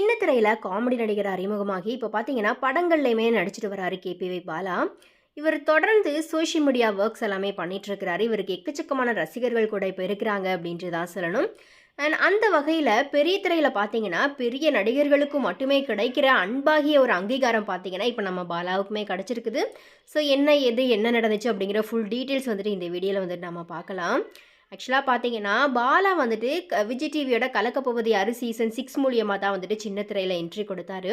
சின்ன திரையில் காமெடி நடிகர் அறிமுகமாகி இப்போ பார்த்தீங்கன்னா படங்கள்லையுமே நடிச்சிட்டு வராரு கேபிவி பாலா. இவர் தொடர்ந்து சோஷியல் மீடியா ஒர்க்ஸ் எல்லாமே பண்ணிட்டு இருக்கிறாரு. இவருக்கு எக்கச்சக்கமான ரசிகர்கள் கூட இப்போ இருக்கிறாங்க அப்படின்ட்டு தான் சொல்லணும். அண்ட் அந்த வகையில் பெரிய திரையில் பார்த்தீங்கன்னா பெரிய நடிகர்களுக்கு மட்டுமே கிடைக்கிற அன்பாகிய ஒரு அங்கீகாரம் பார்த்தீங்கன்னா இப்போ நம்ம பாலாவுக்குமே கிடச்சிருக்குது. ஸோ என்ன எது என்ன நடந்துச்சு அப்படிங்கிற ஃபுல் டீட்டெயில்ஸ் வந்துட்டு இந்த வீடியோவில் வந்துட்டு நம்ம பார்க்கலாம். ஆக்சுவலாக பார்த்தீங்கன்னா பாலா வந்துட்டு க- விஜய் டிவியோட கலக்கப்போவது யாரு சீசன் சிக்ஸ் மூலியமாக தான் வந்துட்டு சின்ன திரையில் என்ட்ரி கொடுத்தாரு.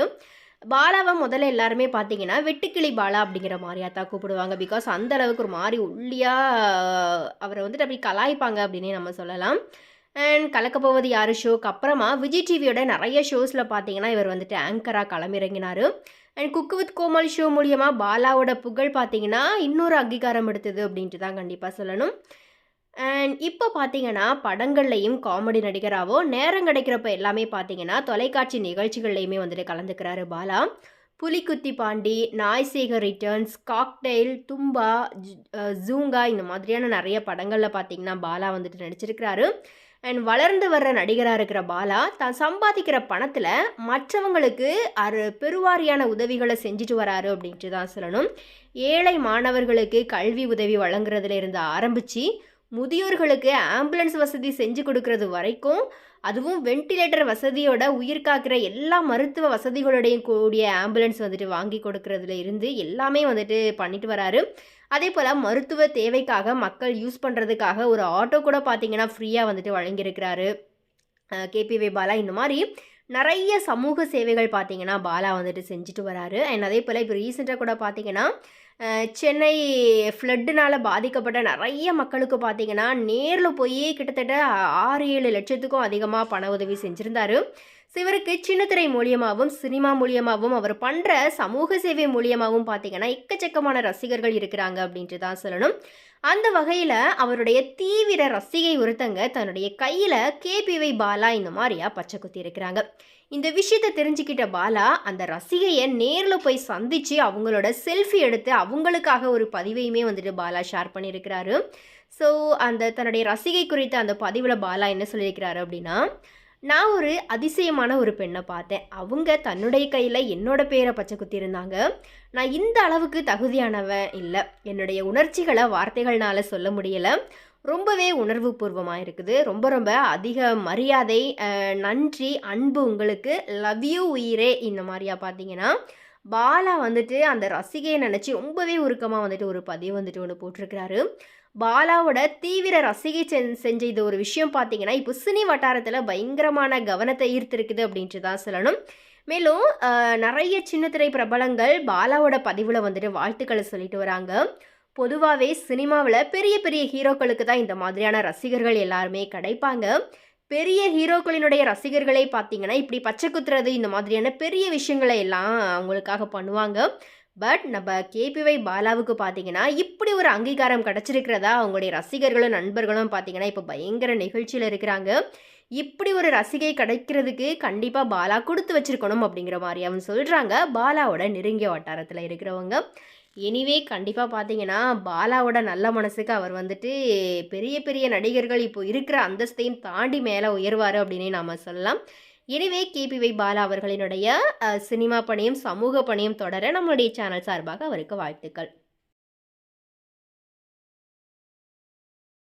பாலாவை முதல்ல எல்லாருமே பார்த்தீங்கன்னா வெட்டுக்கிளி பாலா அப்படிங்கிற மாதிரியா தான் கூப்பிடுவாங்க. பிகாஸ் அந்த அளவுக்கு ஒரு மாதிரி ஒல்லியாக அவரை வந்துட்டு அப்படி கலாய்ப்பாங்க அப்படின்னே நம்ம சொல்லலாம். அண்ட் கலக்கப்போவது யாரு ஷோக்கு அப்புறமா விஜய் டிவியோட நிறைய ஷோஸில் பார்த்தீங்கன்னா இவர் வந்துட்டு ஆங்கராக களமிறங்கினார். அண்ட் குக்கு வித் கோமல் ஷோ மூலியமாக பாலாவோட புகழ் பார்த்தீங்கன்னா இன்னொரு அங்கீகாரம் எடுத்தது அப்படின்ட்டு தான் கண்டிப்பாக சொல்லணும். அண்ட் இப்போ பார்த்தீங்கன்னா படங்கள்லையும் காமெடி நடிகராகவோ நேரம் கிடைக்கிறப்ப எல்லாமே பார்த்தீங்கன்னா தொலைக்காட்சி நிகழ்ச்சிகள்லையுமே வந்துட்டு கலந்துக்கிறாரு பாலா. புலிக்குத்தி பாண்டி நாய்சேகர் ரிட்டர்ன்ஸ் காக்டெயில் தும்பா ஜூங்கா இந்த மாதிரியான நிறைய படங்களில் பார்த்தீங்கன்னா பாலா வந்துட்டு நடிச்சிருக்கிறாரு. அண்ட் வளர்ந்து வர்ற நடிகராக இருக்கிற பாலா தான் சம்பாதிக்கிற பணத்தில் மற்றவங்களுக்கு அரு பெருவாரியான உதவிகளை செஞ்சுட்டு வராரு அப்படின்ட்டு தான் சொல்லணும். ஏழை மாணவர்களுக்கு கல்வி உதவி வழங்குறதுல இருந்து ஆரம்பித்து முதியோர்களுக்கு ஆம்புலன்ஸ் வசதி செஞ்சு கொடுக்கறது வரைக்கும் அதுவும் வென்டிலேட்டர் வசதியோட உயிர் காக்கிற எல்லா மருத்துவ வசதிகளோடையும் கூடிய ஆம்புலன்ஸ் வந்துட்டு வாங்கி கொடுக்கறதுல இருந்து எல்லாமே வந்துட்டு பண்ணிட்டு வராரு. அதே போல் மருத்துவ தேவைக்காக மக்கள் யூஸ் பண்ணுறதுக்காக ஒரு ஆட்டோ கூட பார்த்தீங்கன்னா ஃப்ரீயாக வந்துட்டு வழங்கியிருக்கிறாரு. கேபிவி பாலா இந்த மாதிரி நிறைய சமூக சேவைகள் பார்த்தீங்கன்னா பாலா வந்துட்டு செஞ்சுட்டு வராரு. அண்ட் அதே போல் இப்போ ரீசெண்டாக கூட பார்த்தீங்கன்னா சென்னை ஃப்ளட்டுனால் பாதிக்கப்பட்ட நிறைய மக்களுக்கு பார்த்தீங்கன்னா நேரில் போய் கிட்டத்தட்ட ஆறு ஏழு லட்சத்துக்கும் அதிகமாக பண உதவி செஞ்சுருந்தாரு. ஸோ இவருக்கு சின்னத்திரை மூலியமாகவும் சினிமா மூலியமாகவும் அவர் பண்ணுற சமூக சேவை மூலியமாகவும் பார்த்தீங்கன்னா எக்கச்சக்கமான ரசிகர்கள் இருக்கிறாங்க அப்படின்ட்டு தான் சொல்லணும். அந்த வகையில் அவருடைய தீவிர ரசிகை ஒருத்தங்க தன்னுடைய கையில் கேபிவை பாலா இந்த மாதிரியா பச்சை குத்தி இருக்கிறாங்க. இந்த விஷயத்தை தெரிஞ்சுக்கிட்ட பாலா அந்த ரசிகையை நேரில் போய் சந்தித்து அவங்களோட செல்ஃபி எடுத்து அவங்களுக்காக ஒரு பதிவையுமே வந்துட்டு பாலா ஷேர் பண்ணியிருக்கிறாரு. ஸோ அந்த தன்னுடைய ரசிகை குறித்த அந்த பதிவில் பாலா என்ன சொல்லியிருக்கிறாரு அப்படின்னா நான் ஒரு அதிசயமான ஒரு பெண்ணை பார்த்தேன். அவங்க தன்னுடைய கையில் என்னோட பேரை பச்சை குத்திருந்தாங்க நான் இந்த அளவுக்கு தகுதியானவன் இல்லை. என்னுடைய உணர்ச்சிகளை வார்த்தைகள்னால சொல்ல முடியலை. ரொம்பவே உணர்வு பூர்வமாக இருக்குது. ரொம்ப ரொம்ப அதிக மரியாதை நன்றி அன்பு உங்களுக்கு லவ் யூ உயிரே இந்த மாதிரியா பார்த்தீங்கன்னா பாலா வந்துட்டு அந்த ரசிகையை நினச்சி ரொம்பவே உருக்கமாக வந்துட்டு ஒரு பதிவு வந்துட்டு ஒன்று போட்டிருக்கிறாரு. பாலாவோட தீவிர ரசிகை செஞ்ச இது ஒரு விஷயம் பார்த்தீங்கன்னா இப்போ சினி வட்டாரத்தில் பயங்கரமான கவனத்தை ஈர்த்திருக்குது அப்படின்ட்டு தான் சொல்லணும். மேலும் நிறைய நிறைய சின்னத்திரை பிரபலங்கள் பாலாவோட பதிவில் வந்துட்டு வாழ்த்துக்களை சொல்லிட்டு வராங்க. பொதுவாகவே சினிமாவில் பெரிய பெரிய ஹீரோக்களுக்கு தான் இந்த மாதிரியான ரசிகர்கள் எல்லாருமே கிடைப்பாங்க. பெரிய ஹீரோக்களினுடைய ரசிகர்களே பார்த்தீங்கன்னா இப்படி பச்சை குத்துறது இந்த மாதிரியான பெரிய விஷயங்களை எல்லாம் அவங்களுக்காக பண்ணுவாங்க. பட் நம்ம கேபிவை பாலாவுக்கு பார்த்தீங்கன்னா இப்படி ஒரு அங்கீகாரம் கிடச்சிருக்கிறதா? அவங்களுடைய ரசிகர்களும் நண்பர்களும் பார்த்தீங்கன்னா இப்போ பயங்கர நிகழ்ச்சியில் இருக்கிறாங்க. இப்படி ஒரு ரசிகை கிடைக்கிறதுக்கு கண்டிப்பாக பாலா கொடுத்து வச்சிருக்கணும் அப்படிங்கிற மாதிரி அவங்க சொல்கிறாங்க பாலாவோட நெருங்கிய வட்டாரத்தில் இருக்கிறவங்க. எனிவே கண்டிப்பாக பார்த்தீங்கன்னா பாலாவோட நல்ல மனசுக்கு அவர் வந்துட்டு பெரிய பெரிய நடிகர்கள் இப்போ இருக்கிற அந்தஸ்தையும் தாண்டி மேலே உயர்வார் அப்படின்னே நாம் சொல்லலாம். எனிவே கேபிவை பாலா அவர்களினுடைய சினிமா பணியும் சமூக பணியும் தொடர நம்மளுடைய சேனல் சார்பாக அவருக்கு வாழ்த்துக்கள்.